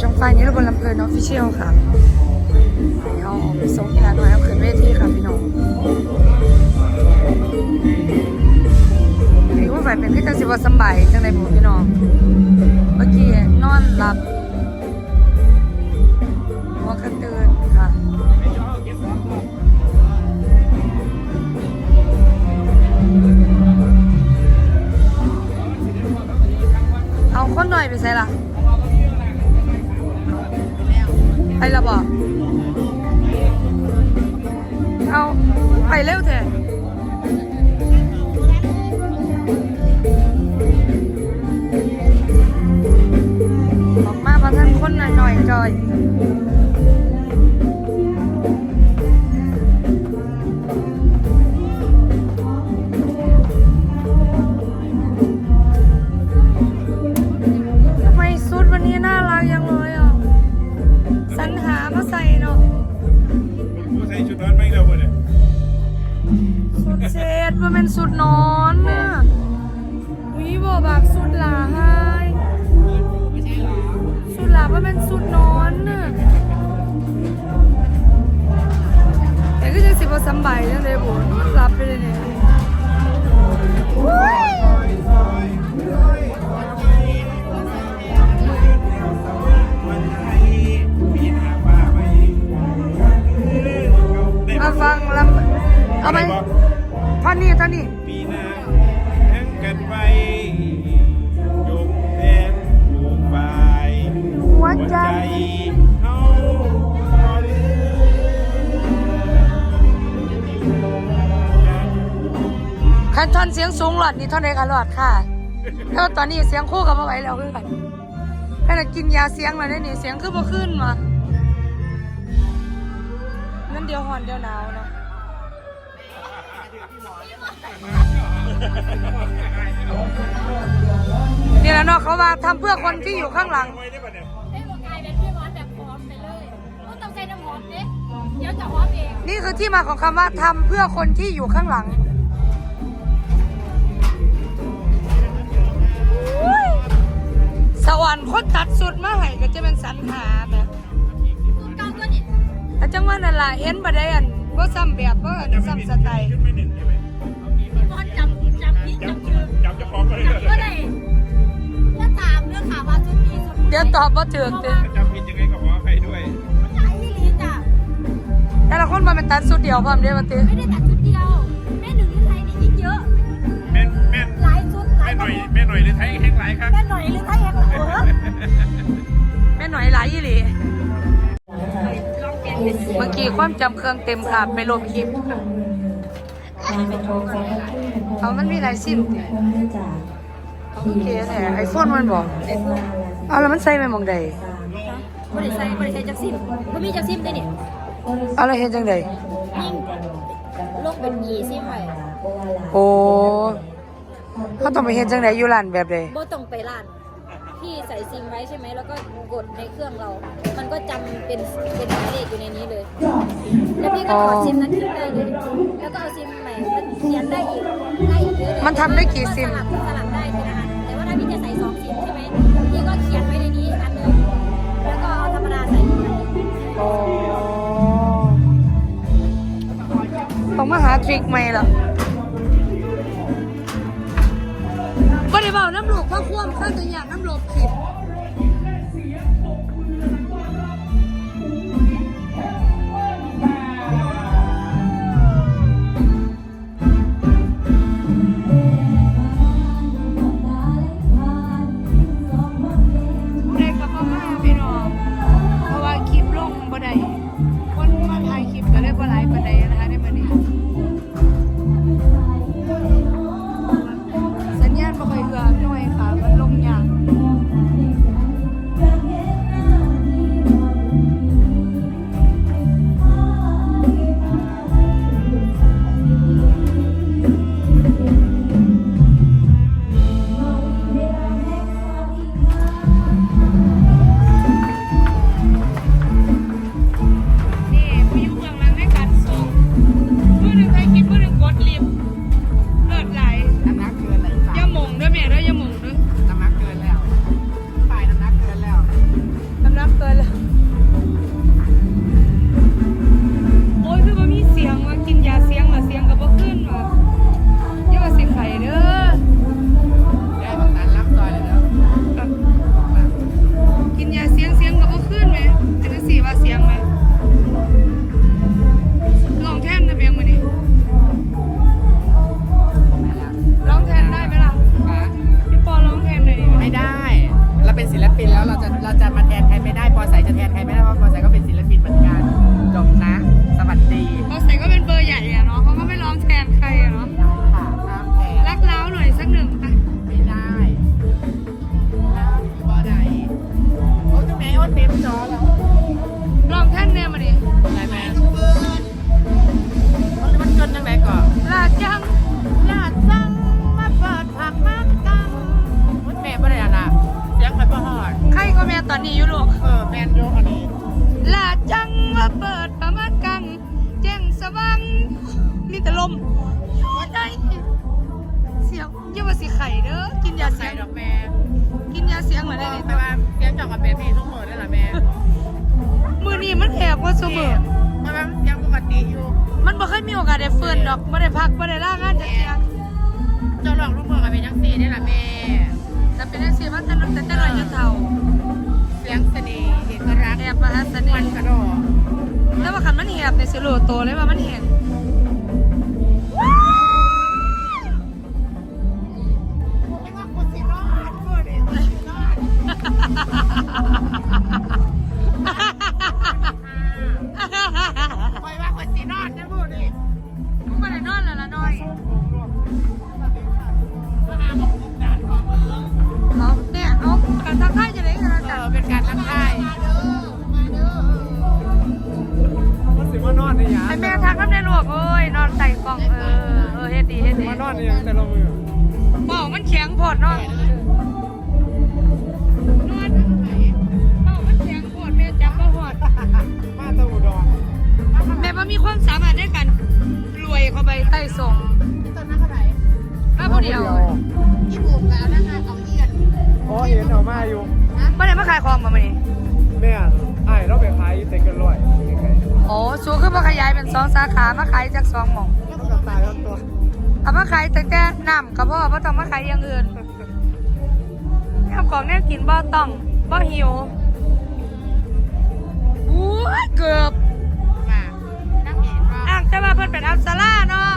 ช่องไฟนี้ระบนลำเพลินออฟฟิเชียลค่ะให้เอาไปส่งที่ร้านหน่อยเอาขึ้นเวทีค่ะพี่น้องไอ้ผู้ฝ่ายเป็นที่จังสิบวสบายจังไดบุพี่น้อง เมื่อกี้นอนหลับหัวกระตือนค่ะเอาคนหน่อยไปใส่ละ ไปละบอกเอาไปเร็วเถอะออกมาพระท่านคนหน่อยหน่อยๆจอย นอนไม่เดียวเลยสุดเจ็ดมันเป็นสุดนอนน่ะวิบอกแบบสุดหลาให้สุดหลามันเป็นสุดนอนน่ะแต่ก็ยังสิบว่าสำบายจังเลยบุญรับไปเลยเนี่ย นนี้ท่อนนี้ปีหน้าแข่งกันไปยกแทนผูกไปหัวใจเฮาคันท่อนเสียงสูงหลอดนี่ท่อนใดกันหลอดค่ะแล้วตอนนี้เสียงคู่กับมาไหวแล้วคือกันขนาดกินยาเสียงมาได้นี่เสียงคือบ่ขึ้นมานั่นเดียวหอนเดียวหนาวเนาะ นี่แหละเนาะเขาว่าทำเพื่อคนที่อยู่ข้างหลังไว้ได้ปะเนี่ยให้บอกกลายเป็นพี่มอสแบบพร้อมไปเลยก็ต้องใช้น้ำหอมเด็เดี๋ยวจะหอมเองนี่คือที่มาของคำว่าทำเพื่อคนที่อยู่ข้างหลังอุ๊ยสวรรค์คนตัดสุดมาให้ก็จะเป็นสรรหาแบบสูตรเก่าตัวนี้ อาจังว่านั่นล่ะเห็นบ่ได้อัน บ่ซ้ำแบบบ่อันซ้ำสไตล์ชุดไม่หนึ่งใช่ไหมพี่มอสจำจำพี่จับจำชื่อจับจะพร้อมกันเลยจำก็ได้ว่าตามเรื่องข่าวว่าชุดนี้ชุดนี้เดี๋ยวตอบบ่ถูกเด้อจำผิดยังไงก็ขออภัยด้วยมันหลายที่ลีจ้ะแต่ละคนบ่แม่นตัดสุดเดียวพร้อมเด้อว่าติไม่ได้ตัดชุดเดียวแม่หนึ่งที่ไทยนี่ยิ่งเยอะแม่แม่หลายชุดหลาแม่ยหน่อยแม่หน่อยหรือไทยแห้งหลายครั้งแม่หน่อยหรือไทยแฮกเออแม่หน่อยหลายอีหลี เมื่อกี้ความจำเครื่องเต็มค่ะไปลบคลิป เอามันมีหลายซิมติโอเคแหละไอโฟนมันบอกเอาแล้วมันใส่ไปหมองใดบริษัทบริษัทจักซิมบ่มีจักซิมได้เนี่ยเอาแล้วเฮ็ดจังไดยิ่งโลกเป็นยีซิมไว้โอ้เขาต้องไปเฮ็ดจังไดอยู่ร้านแบบใดบ่ต้องไปร้าน พี่ใส่ซิมไว้ใช่ไหมแล้วก็กดในเครื่องเรา มันก็จำเป็นเป็นหมายเลขอยู่ในนี้เลย แล้วพี่ก็ถอดซิมนั้นทิ้งได้เลย แล้วก็เอาซิมใหม่มันเขียนได้อีกได้อีกเยอะเลยมันทำได้กี่ซิม สลับสลับได้ทีละอันแต่ว่าถ้าพี่จะใส่สองซิมใช่ไหมพี่ก็เขียนไว้ในนี้อันหนึงแล้วก็เอาธรรมดาใส่อีกอันหนึ่งโอ้ต้องมาหาทริคใหม่ล่ะ บ่ได้เว้าน้ำลูกพ่อคว่ำข้าจะอยากน้ำลบคลิ แล้วเราจะเราจะมาแทนใครไม่ได้ปอใสจะแทนใครไม่ได้เพราะปอใสก็เป็นศิลปินเหมือนกันจบนะ สวัสดีเพราะใสก็เป็น ก็แม่ตอนนี้อยู่ลูกเออแมนโยอันนี้ลาจังมาเปิดประมาณกัง แจ้งสว่างมีแต่ลมหัวใจเสียงอยังมาสิไข่เด้อกินยาใส่เสียงดอกแม่กินยาเสียงเหมือนบได้อกเลยไปว่าเสียงจอกกับเป็นพี่ทุกคนได้หรอแม่มือนี้มันแหกว่าเสมอเพราะว่ายังปกติอยู่มันบ่เคยมีโอกาสได้เฟิร์นดอกบ่ได้พักบ่ได้ล่างานจักเที่ยเจ้าหลอกลูกเมืองกับเป็นยังสี่ได้หรอแม่แต่เป็นจังซี่มันแต่แต่แต่น้อยจนเฒ่า มันกระดดแต่ว่าคันมันแหบในสิโลโตเลยว่ามันแหงไม่ว่าคนสิรอดพูดดิคนสิรอดคอยว่าคนสิรอดนะพูดดิมึงบ่ได้นอนแล้วละน้อยมาหาบอกเอาเนี่ยเอากันทักทายจะได้กันแล้วเจ้ะอเป็นการทักทาย มันสิมานอนในยาให้แม่ทักน้ำในลวกเอ้ยนอนใส่กล่องเออเออเฮ็ดดีเฮ็ดดีมานอนในยางแต่ละมือเมามันแข็งโพดเนาะ ไกลโอ้สูคือบ่ขยายเป็นสองสาขามาขายจากสองหม่องๆมันก็ตายทั้งตัวเอามาขายแต่แต่น้ำก็พอบ่ต้องมาขายอย่างอื่นทำของแนวกินบ่ต้องบ่หิวอู้ยเกือบมานั่งเอกว่าอ้างแต่ว่าเพิ่นเป็นอัปสราเนาะ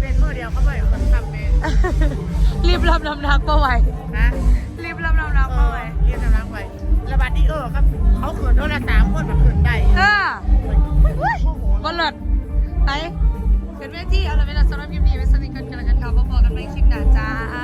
เป็นมือเดียวเขาเลยคนทำเป็นรีบรับน้ำหนักบ่ไหวนะรีบรับน้ำหนักเอบ่อไหวเรียนกำลังไว้ระบาดนี้เออครับ เขาขืนโดนละสามคนมาขืนได้ ทีเอาละเวลาสำหรับยิมนี้ไว้สนิทกันกันแล้วกันค่ะบ่พอกันในคลิปหน้าจ้า